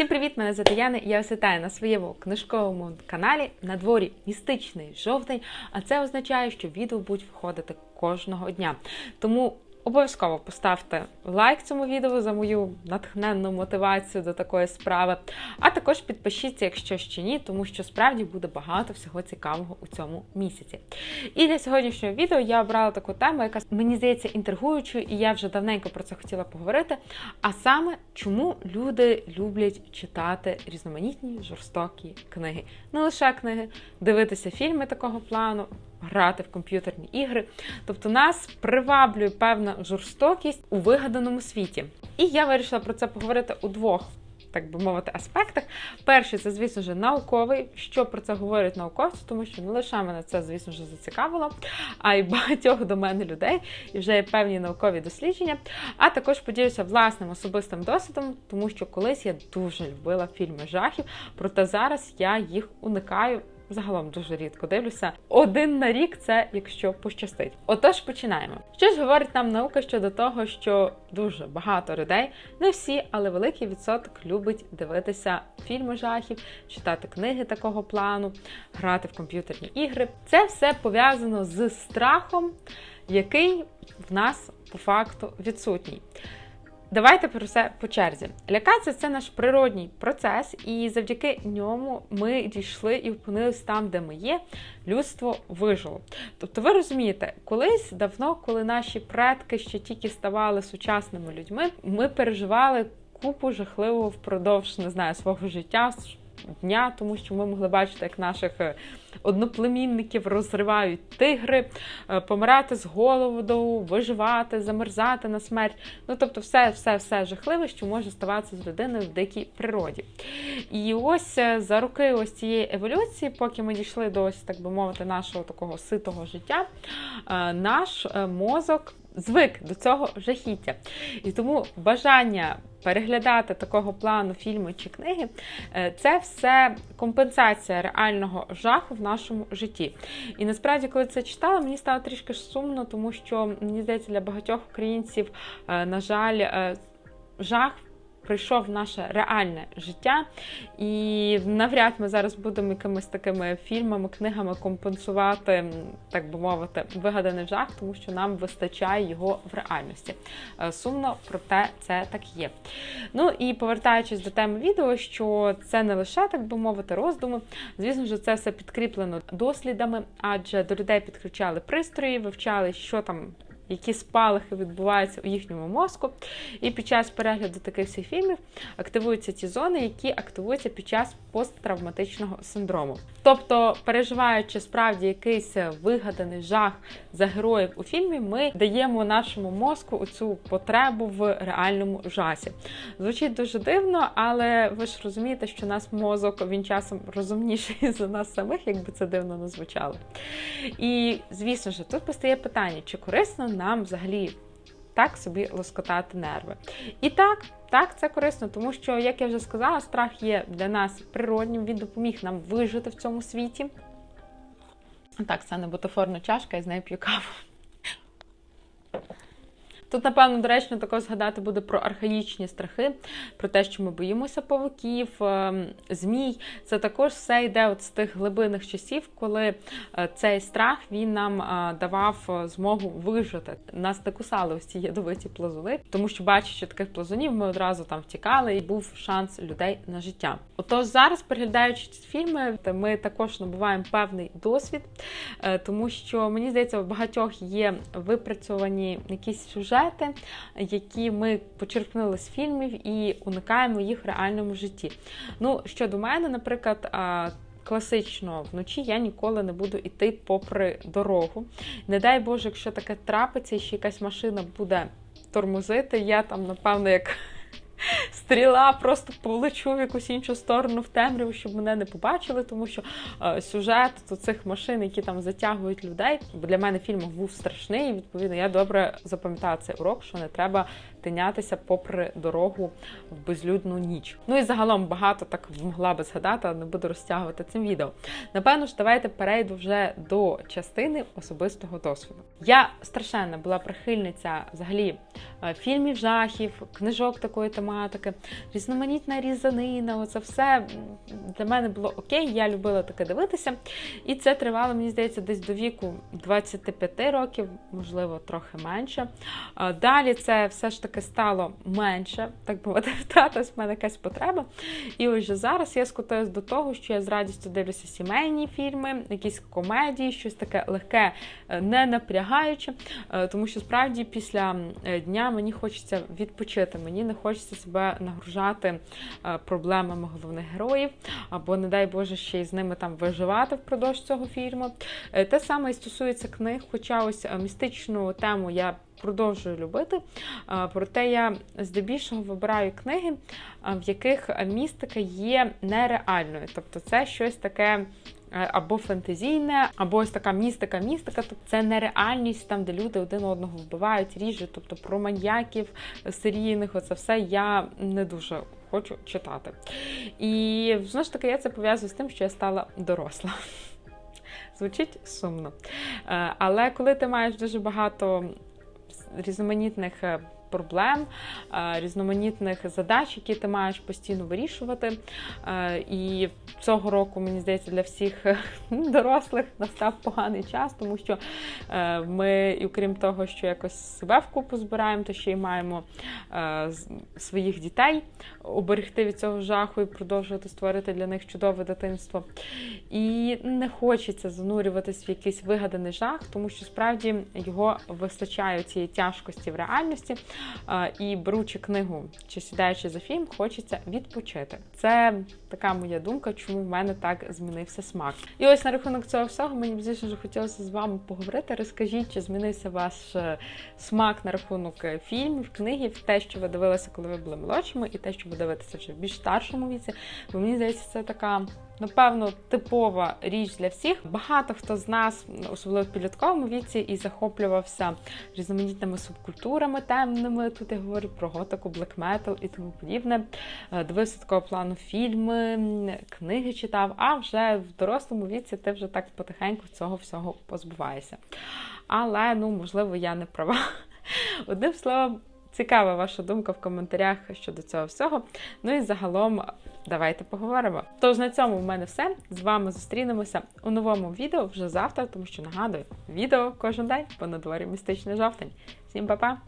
Всім привіт! Мене звати Яна. і Я вітаю на своєму книжковому каналі. На дворі містичний жовтень, а це означає, що відео будуть виходити кожного дня. Тому обов'язково поставте лайк цьому відео за мою натхненну мотивацію до такої справи. А також підпишіться, якщо ще ні, тому що справді буде багато всього цікавого у цьому місяці. І для сьогоднішнього відео я обрала таку тему, яка мені здається інтригуючою, і я вже давненько про це хотіла поговорити. А саме, чому люди люблять читати різноманітні жорстокі книги. Не лише книги, дивитися фільми такого плану. Грати в комп'ютерні ігри, тобто нас приваблює певна жорстокість у вигаданому світі. І я вирішила про це поговорити у двох, так би мовити, аспектах. Перший це, звісно ж, науковий, що про це говорять науковці, тому що не лише мене це, звісно ж, зацікавило, а й багатьох до мене людей, і вже є певні наукові дослідження. А також поділюся власним особистим досвідом, тому що колись я дуже любила фільми жахів, проте зараз я їх уникаю. Загалом дуже рідко дивлюся. Один на рік це якщо пощастить. Отож, починаємо. Що ж говорить нам наука щодо того, що дуже багато людей, не всі, але великий відсоток любить дивитися фільми жахів, читати книги такого плану, грати в комп'ютерні ігри. Це все пов'язано з страхом, який в нас по факту відсутній. Давайте про це по черзі. Лякатися це наш природній процес, і завдяки ньому ми дійшли і опинились там, де ми є. Людство вижило. Тобто, ви розумієте, колись давно, коли наші предки ще тільки ставали сучасними людьми, ми переживали купу жахливого впродовж не знаю свого життя. Дня, тому що ми могли бачити, як наших одноплемінників розривають тигри, помирати з голоду, виживати, замерзати на смерть. Ну тобто, все, все, все жахливе, що може ставатися з людиною в дикій природі. І ось за роки ось цієї еволюції, поки ми дійшли до ось, так би мовити, нашого такого ситого життя, наш мозок звик до цього жахіття. І тому бажання переглядати такого плану фільми чи книги це все компенсація реального жаху в нашому житті. І насправді, коли це читала, мені стало трішки сумно, тому що мені здається, для багатьох українців, на жаль, жах. Прийшов в наше реальне життя, і навряд ми зараз будемо якимись такими фільмами, книгами компенсувати, так би мовити, вигаданий жах, тому що нам вистачає його в реальності. Сумно, проте це так є. Ну і повертаючись до теми відео, що це не лише, так би мовити, роздуми. Звісно ж, це все підкріплено дослідами, адже до людей підключали пристрої, вивчали, що там які спалахи відбуваються у їхньому мозку. І під час перегляду таких всіх фільмів активуються ті зони, які активуються під час посттравматичного синдрому. Тобто, переживаючи справді якийсь вигаданий жах за героїв у фільмі, ми даємо нашому мозку оцю потребу в реальному жасі. Звучить дуже дивно, але ви ж розумієте, що наш мозок він часом розумніший за нас самих, якби це дивно не звучало. І звісно ж, тут постає питання, чи корисно нам взагалі так собі лоскотати нерви. І так, так, це корисно, тому що, як я вже сказала, страх є для нас природнім, він допоміг нам вижити в цьому світі. Так, це не бутафорна чашка, я з нею п'ю каву. Тут, напевно, доречно також згадати буде про архаїчні страхи, про те, що ми боїмося павуків, змій. Це також все йде от з тих глибинних часів, коли цей страх він нам давав змогу вижити. Нас не кусали ось ці ядовиті плазуни, тому що, бачачи таких плазунів, ми одразу там втікали, і був шанс людей на життя. Отож, зараз, переглядаючи ці фільми, ми також набуваємо певний досвід, тому що мені здається, в багатьох є випрацьовані якісь сюжети сюжети, які ми почерпнули з фільмів і уникаємо їх в реальному житті. Ну, щодо мене, наприклад, Класично вночі я ніколи не буду йти попри дорогу. Не дай Боже, якщо таке трапиться, і ще якась машина буде тормозити, я там, напевно, як стріла, просто полечу в якусь іншу сторону в темряву, щоб мене не побачили, тому що е, сюжет то цих машин, які там затягують людей, бо для мене фільм був страшний. і Відповідно, я добре запам'ятала цей урок, що не треба тинятися попри дорогу в безлюдну ніч. Ну і загалом багато так могла би згадати, але не буду розтягувати цим відео. Напевно ж, давайте перейду вже до частини особистого досвіду. Я страшенно була прихильниця взагалі е, фільмів жахів, книжок такої тематики, різноманітна різанина. Оце все для мене було окей. Я любила таке дивитися. І це тривало, мені здається, десь до віку 25 років, можливо, трохи менше. Далі це все ж таки стало менше, так мовити, втратилась в мене якась потреба. І ось зараз я скотуюсь до того, що я з радістю дивлюся сімейні фільми, якісь комедії, щось таке легке, е, не напрягаюче, е, тому що справді після е, дня мені хочеться відпочити, мені не хочеться себе нагружати е, проблемами головних героїв, або, не дай Боже, ще й з ними там виживати впродовж цього фільму. Е, Те саме і стосується книг, хоча ось е, містичну тему я продовжую любити. Проте я здебільшого вибираю книги, в яких містика є нереальною. Тобто це щось таке. Е, Або фентезійне, або ось така містика-містика. Тобто це нереальність, там, де люди один одного вбивають, ріжуть, тобто про маньяків серійних, оце все я не дуже хочу читати. І знову ж таки, я це пов'язую з тим, що я стала доросла. Звучить сумно. Е, Але коли ти маєш дуже багато різноманітних е, проблем, е, різноманітних задач, які ти маєш постійно вирішувати. Е, І цього року, мені здається, для всіх е, дорослих настав поганий час, тому що е, ми, і окрім того, що якось себе вкупу збираємо, то ще й маємо своїх дітей оберегти від цього жаху і продовжувати створити для них чудове дитинство. І не хочеться занурюватись в якийсь вигаданий жах, тому що справді його вистачає цієї тяжкості в реальності. І беручи книгу чи сідаючи за фільм, хочеться відпочити. Це така моя думка, чому в мене так змінився смак. І ось на рахунок цього всього мені б звісно хотілося з вами поговорити. Розкажіть, чи змінився ваш е, смак на рахунок е, фільмів, книгів, те, що ви дивилися, коли ви були молодшими, і те, що ви дивитеся вже в більш старшому віці. Бо мені здається, це така. Напевно, типова річ для всіх. Багато хто з нас, особливо в підлітковому віці, і захоплювався різноманітними субкультурами темними. Тут я говорю про готику, блекметал і тому подібне. Е, Дивився такого плану фільми, книги читав, а вже в дорослому віці ти вже так потихеньку цього всього позбуваєшся. Але ну, можливо, я не права. Одним словом. Цікава ваша думка в коментарях щодо цього всього. Ну і загалом давайте поговоримо. Тож на цьому в мене все. З вами зустрінемося у новому відео вже завтра, тому що нагадую, відео кожен день, бо на дворі містичний жовтень. Всім па-па!